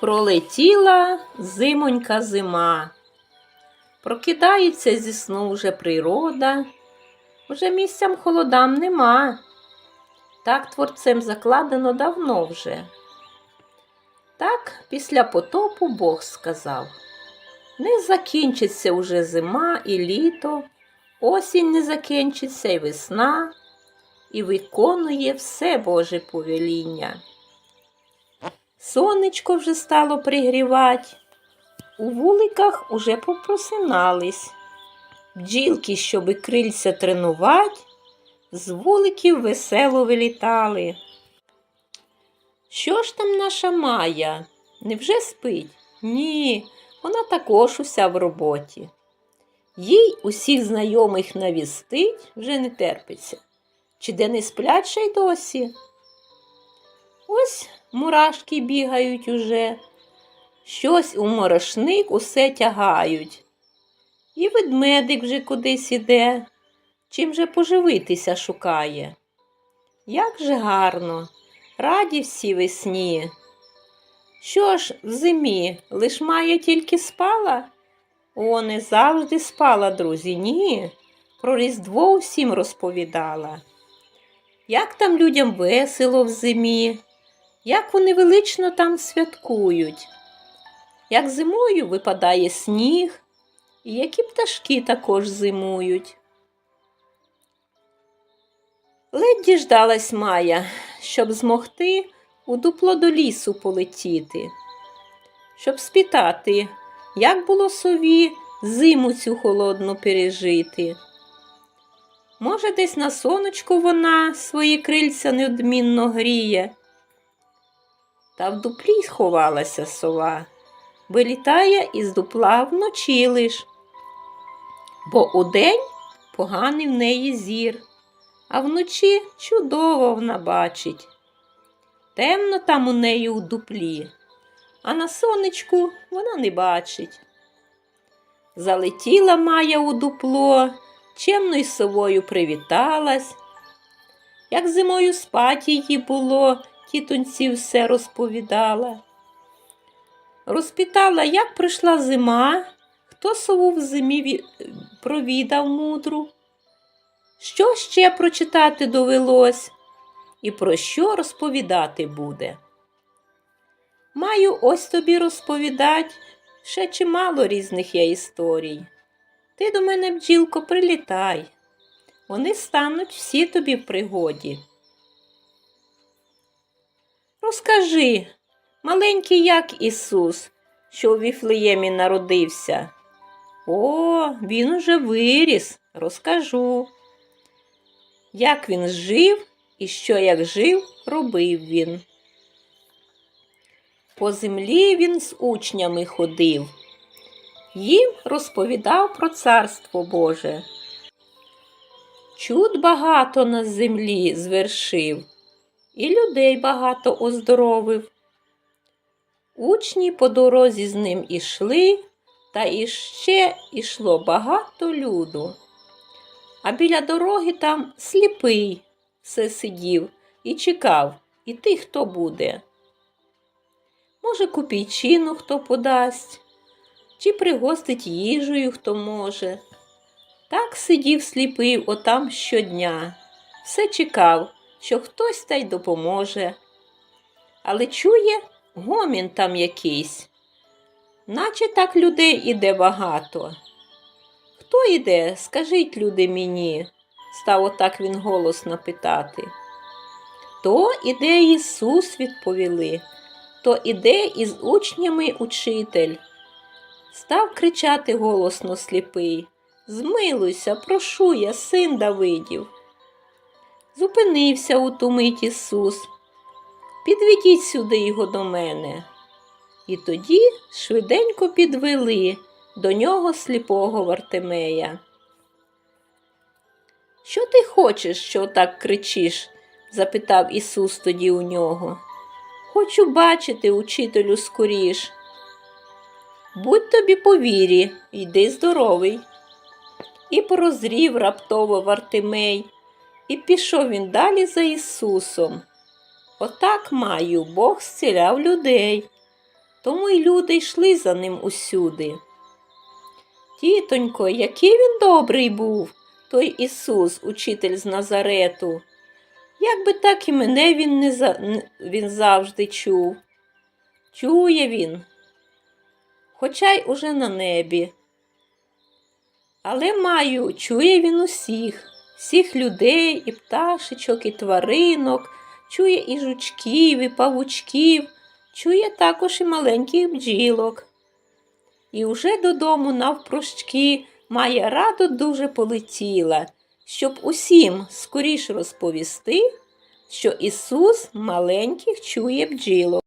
Пролетіла зимонька зима. Прокидається зі сну вже природа, вже місцям холодам нема. Так творцем закладено давно вже. Так після потопу Бог сказав: не закінчиться уже зима і літо, осінь не закінчиться і весна, і виконує все Боже повеління. Сонечко вже стало пригрівать, у вуликах уже попросинались. Бджілки, щоби крильця тренувать, з вуликів весело вилітали. Що ж там наша Майя? Невже спить? Ні, вона також уся в роботі. Їй усіх знайомих навістить вже не терпиться. Чи де не сплять й досі? Ось мурашки бігають уже, щось у морошник усе тягають. І ведмедик вже кудись іде, чим же поживитися шукає. Як же гарно, раді всі весні. Що ж в зимі лиш має тільки спала? О, не завжди спала, друзі, ні. Про Різдво всім розповідала. Як там людям весело в зимі, як вони велично там святкують, як зимою випадає сніг, і які пташки також зимують. Ледь діждалась Майя, щоб змогти у дупло до лісу полетіти, щоб спитати, як було сові зиму цю холодну пережити. Може, десь на сонечку вона свої крильця неодмінно гріє. Та в дуплі сховалася сова, вилітає із дупла вночі лиш, бо удень поганий в неї зір, а вночі чудово вона бачить. Темно там у неї у дуплі, а на сонечку вона не бачить. Залетіла Майя у дупло, чемно й совою привіталась. Як зимою спать її було, тітоньці все розповідала. Розпитала, як прийшла зима, хто сову в зимі провідав мудру, що ще прочитати довелось і про що розповідати буде. Маю ось тобі розповідать ще чимало різних я історій. Ти до мене, бджілко, прилітай. Вони стануть всі тобі в пригоді. Розкажи, маленький як Ісус, що у Віфлеємі народився. О, він уже виріс, розкажу. Як він жив і що як жив, робив він. По землі він з учнями ходив, їм розповідав про царство Боже. Чуд багато на землі звершив, і людей багато оздоровив. Учні по дорозі з ним ішли, та іще ішло багато люду. А біля дороги там сліпий все сидів і чекав, іти хто буде. Може, купійчину хто подасть, чи пригостить їжею хто може. Так сидів сліпий отам щодня, все чекав, що хтось та й допоможе. Але чує гомін там якийсь, наче так людей іде багато. Хто іде, скажіть, люди мені, став отак він голосно питати. То іде Ісус, відповіли, то іде із учнями учитель. Став кричати голосно сліпий. Змилуйся, прошу я, син Давидів. Зупинився у ту мить Ісус. Підведіть сюди його до мене. І тоді швиденько підвели до нього сліпого Вартимея. Що ти хочеш, що так кричиш? запитав Ісус тоді у нього. Хочу бачити, учителю, скоріш. Будь тобі по вірі, йди здоровий. І прозрів раптово Вартимей, і пішов він далі за Ісусом. Отак маю, Бог зціляв людей. тому й люди йшли за ним усюди. Тітонько, який він добрий був, той Ісус, учитель з Назарету. Як би так і мене він, не за... він завжди чув. Чує він, хоча й уже на небі. Але маю, чує він усіх, всіх людей, і пташечок, і тваринок, чує і жучків, і павучків, чує також і маленьких бджілок. І уже додому навпрощки має радо дуже полетіла, щоб усім скоріш розповісти, що Ісус маленьких чує бджілок.